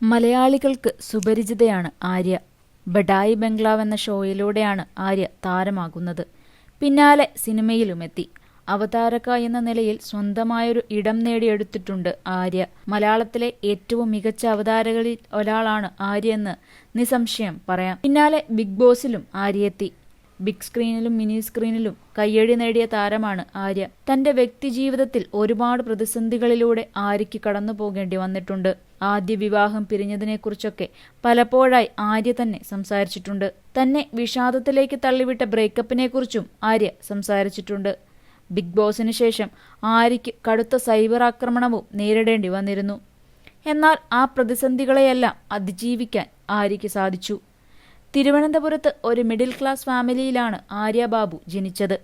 മലയാളികൾക്ക് സുപരിചിതയാണ് ആര്യ. ബഡായി ബംഗ്ലാവ് എന്ന ഷോയിലൂടെയാണ് ആര്യ താരമാകുന്നത്. പിന്നാലെ സിനിമയിലുമെത്തി. അവതാരക എന്ന നിലയിൽ സ്വന്തമായൊരു ഇടം നേടിയെടുത്തിട്ടുണ്ട് ആര്യ. മലയാളത്തിലെ ഏറ്റവും മികച്ച അവതാരകളിൽ ഒരാളാണ് ആര്യ എന്ന് നിസ്സംശയം പറയാം. പിന്നാലെ ബിഗ് ബോസിലും ആര്യ എത്തി ബിഗ് സ്ക്രീനിലും മിനി സ്ക്രീനിലും കയ്യടി നേടിയ താരമാണ് ആര്യ. തന്റെ വ്യക്തിജീവിതത്തിൽ ഒരുപാട് പ്രതിസന്ധികളിലൂടെ ആര്യയ്ക്ക് കടന്നു പോകേണ്ടി വന്നിട്ടുണ്ട്. ആദ്യ വിവാഹം പിരിഞ്ഞതിനെക്കുറിച്ചൊക്കെ പലപ്പോഴായി ആര്യ തന്നെ സംസാരിച്ചിട്ടുണ്ട്. തന്നെ വിഷാദത്തിലേക്ക് തള്ളിവിട്ട ബ്രേക്കപ്പിനെക്കുറിച്ചും ആര്യ സംസാരിച്ചിട്ടുണ്ട്. ബിഗ് ബോസിന് ശേഷം ആര്യയ്ക്ക് കടുത്ത സൈബർ ആക്രമണവും നേരിടേണ്ടി വന്നിരുന്നു. എന്നാൽ ആ പ്രതിസന്ധികളെയെല്ലാം അതിജീവിക്കാൻ ആര്യയ്ക്ക് സാധിച്ചു. തിരുവനന്തപുരത്ത് ഒരു മിഡിൽ ക്ലാസ് ഫാമിലിയിലാണ് ആര്യ ബാബു ജനിച്ചത്.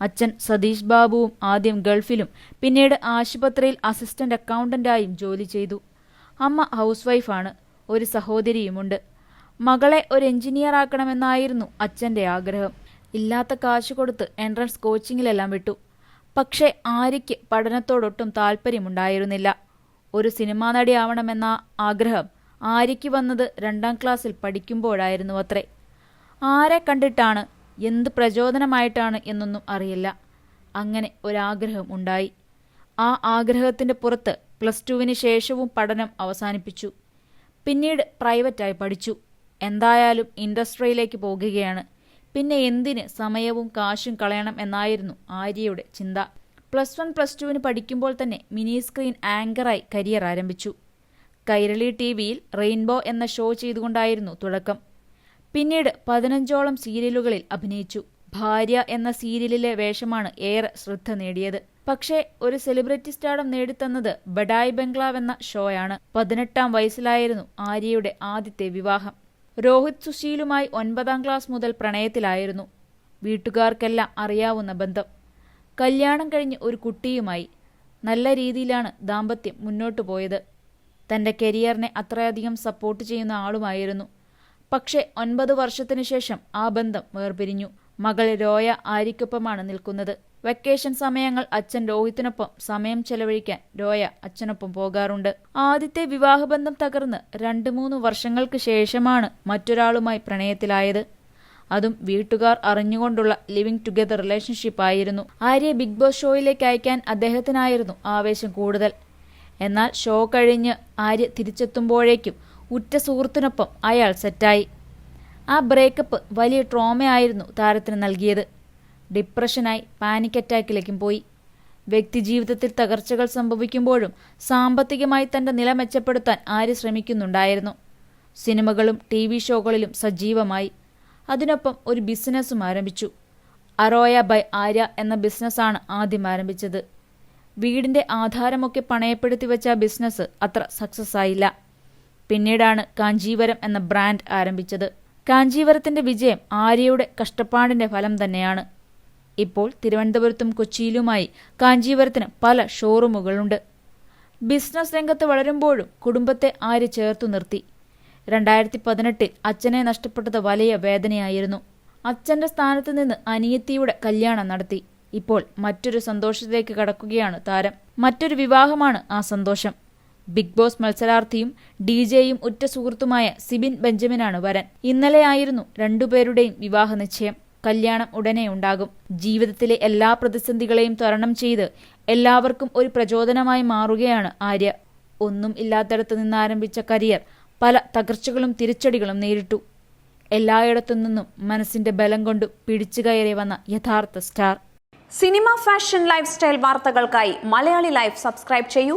അച്ഛൻ സതീഷ് ബാബുവും ആദ്യം ഗൾഫിലും പിന്നീട് ആശുപത്രിയിൽ അസിസ്റ്റന്റ് അക്കൗണ്ടന്റായും ജോലി ചെയ്തു. അമ്മ ഹൗസ് വൈഫാണ് ഒരു സഹോദരിയുമുണ്ട്. മകളെ ഒരു എഞ്ചിനീയർ ആക്കണമെന്നായിരുന്നു അച്ഛന്റെ ആഗ്രഹം. ഇല്ലാത്ത കാശ് കൊടുത്ത് എൻട്രൻസ് കോച്ചിങ്ങിലെല്ലാം വിട്ടു. പക്ഷേ ആര്യയ്ക്ക് പഠനത്തോടൊട്ടും താല്പര്യമുണ്ടായിരുന്നില്ല. ഒരു സിനിമാ നടിയാവണമെന്ന ആഗ്രഹം ആര്യയ്ക്ക് വന്നത് രണ്ടാം ക്ലാസ്സിൽ പഠിക്കുമ്പോഴായിരുന്നു അത്രേ. ആരെ കണ്ടിട്ടാണ് എന്ത് പ്രചോദനമായിട്ടാണ് എന്നൊന്നും അറിയില്ല. അങ്ങനെ ഒരാഗ്രഹം ഉണ്ടായി. ആ ആഗ്രഹത്തിന്റെ പുറത്ത് പ്ലസ് ടുവിന് ശേഷവും പഠനം അവസാനിപ്പിച്ചു. പിന്നീട് പ്രൈവറ്റായി പഠിച്ചു. എന്തായാലും ഇൻഡസ്ട്രിയിലേക്ക് പോകുകയാണ്. പിന്നെ എന്തിന് സമയവും കാശും കളയണം എന്നായിരുന്നു ആര്യയുടെ ചിന്ത. പ്ലസ് വൺ പ്ലസ് ടുവിന് പഠിക്കുമ്പോൾ തന്നെ മിനി സ്ക്രീൻ ആങ്കറായി കരിയർ ആരംഭിച്ചു. കൈരളി ടി വിയിൽ റെയിൻബോ എന്ന ഷോ ചെയ്തുകൊണ്ടായിരുന്നു തുടക്കം. പിന്നീട് പതിനഞ്ചോളം സീരിയലുകളിൽ അഭിനയിച്ചു. ഭാര്യ എന്ന സീരിയലിലെ വേഷമാണ് ഏറെ ശ്രദ്ധ നേടിയത്. പക്ഷേ ഒരു സെലിബ്രിറ്റി സ്റ്റാർഡം നേടിത്തന്നത് ബഡായ് ബംഗ്ലാവ് എന്ന ഷോയാണ്. പതിനെട്ടാം വയസ്സിലായിരുന്നു ആര്യയുടെ ആദ്യത്തെ വിവാഹം. രോഹിത് സുശീലുമായി ഒൻപതാം ക്ലാസ് മുതൽ പ്രണയത്തിലായിരുന്നു വീട്ടുകാർക്കെല്ലാം അറിയാവുന്ന ബന്ധം. കല്യാണം കഴിഞ്ഞ് ഒരു കുട്ടിയുമായി നല്ല രീതിയിലാണ് ദാമ്പത്യം മുന്നോട്ടു പോയത്. തന്റെ കരിയറിനെ അത്രയധികം സപ്പോർട്ട് ചെയ്യുന്ന ആളുമായിരുന്നു. പക്ഷേ ഒൻപത് വർഷത്തിനു ശേഷം ആ ബന്ധം വേർപിരിഞ്ഞു. മകൾ രോയ ആരിക്കൊപ്പമാണ് നിൽക്കുന്നത്. വെക്കേഷൻ സമയങ്ങൾ അച്ഛൻ രോഹിത്തിനൊപ്പം സമയം ചെലവഴിക്കാൻ രോയ അച്ഛനൊപ്പം പോകാറുണ്ട്. ആദ്യത്തെ വിവാഹബന്ധം തകർന്ന് രണ്ട് മൂന്ന് വർഷങ്ങൾക്ക് ശേഷമാണ് മറ്റൊരാളുമായി പ്രണയത്തിലായത്. അതും വീട്ടുകാർ അറിഞ്ഞുകൊണ്ടുള്ള ലിവിംഗ് ടുഗദർ റിലേഷൻഷിപ്പ് ആയിരുന്നു. ആര്യ ബിഗ് ബോസ് ഷോയിലേക്ക് അയക്കാൻ അദ്ദേഹത്തിനായിരുന്നു ആവേശം കൂടുതൽ. എന്നാൽ ഷോ കഴിഞ്ഞ് ആര്യ തിരിച്ചെത്തുമ്പോഴേക്കും ഉറ്റ സുഹൃത്തിനൊപ്പം അയാൾ സെറ്റായി. ആ ബ്രേക്കപ്പ് വലിയ ട്രോമയായിരുന്നു താരത്തിന് നൽകിയത്. ഡിപ്രഷനായി പാനിക് അറ്റാക്കിലേക്കും പോയി. വ്യക്തി ജീവിതത്തിൽ തകർച്ചകൾ സംഭവിക്കുമ്പോഴും സാമ്പത്തികമായി തന്റെ നില മെച്ചപ്പെടുത്താൻ ആര്യ ശ്രമിക്കുന്നുണ്ടായിരുന്നു. സിനിമകളും ടി വി ഷോകളിലും സജീവമായി. അതിനൊപ്പം ഒരു ബിസിനസ്സും ആരംഭിച്ചു. അറോയ ബൈ ആര്യ എന്ന ബിസിനസ്സാണ് ആദ്യം ആരംഭിച്ചത്. വീടിന്റെ ആധാരമൊക്കെ പണയപ്പെടുത്തി വെച്ച ബിസിനസ് അത്ര സക്സസ് ആയില്ല പിന്നീടാണ് കാഞ്ചീവരം എന്ന ബ്രാൻഡ് ആരംഭിച്ചത്. കാഞ്ചീവരത്തിന്റെ വിജയം ആര്യയുടെ കഷ്ടപ്പാടിന്റെ ഫലം തന്നെയാണ്. ഇപ്പോൾ തിരുവനന്തപുരത്തും കൊച്ചിയിലുമായി കാഞ്ചീവരത്തിന് പല ഷോറൂമുകളുണ്ട്. ബിസിനസ് രംഗത്ത് വളരുമ്പോഴും കുടുംബത്തെ ആര്യ ചേർത്തു നിർത്തി? രണ്ടായിരത്തി പതിനെട്ടിൽ അച്ഛനെ നഷ്ടപ്പെട്ടത് വലിയ വേദനയായിരുന്നു. അച്ഛന്റെ സ്ഥാനത്ത് നിന്ന് അനിയത്തിയുടെ കല്യാണം നടത്തി. ഇപ്പോൾ മറ്റൊരു സന്തോഷത്തിലേക്ക് കടക്കുകയാണ് താരം. മറ്റൊരു വിവാഹമാണ് ആ സന്തോഷം. ബിഗ് ബോസ് മത്സരാർത്ഥിയും ഡി ജെയും ഉറ്റ സുഹൃത്തുമായ സിബിൻ ബെഞ്ചമിനാണ് വരൻ. ഇന്നലെയായിരുന്നു രണ്ടുപേരുടെയും വിവാഹ നിശ്ചയം. കല്യാണം ഉടനെ ഉണ്ടാകും. ജീവിതത്തിലെ എല്ലാ പ്രതിസന്ധികളെയും തരണം ചെയ്ത് എല്ലാവർക്കും ഒരു പ്രചോദനമായി മാറുകയാണ് ആര്യ. ഒന്നും ഇല്ലാത്തടത്ത് നിന്ന് ആരംഭിച്ച കരിയർ പല തകർച്ചകളും തിരിച്ചടികളും നേരിട്ടു. എല്ലായിടത്തു നിന്നും മനസ്സിന്റെ ബലം കൊണ്ട് പിടിച്ചു കയറി വന്ന യഥാർത്ഥ star. Cinema fashion life style വാർത്തകൾക്കായി മലയാളി ലൈഫ് സബ്സ്ക്രൈബ് ചെയ്യൂ.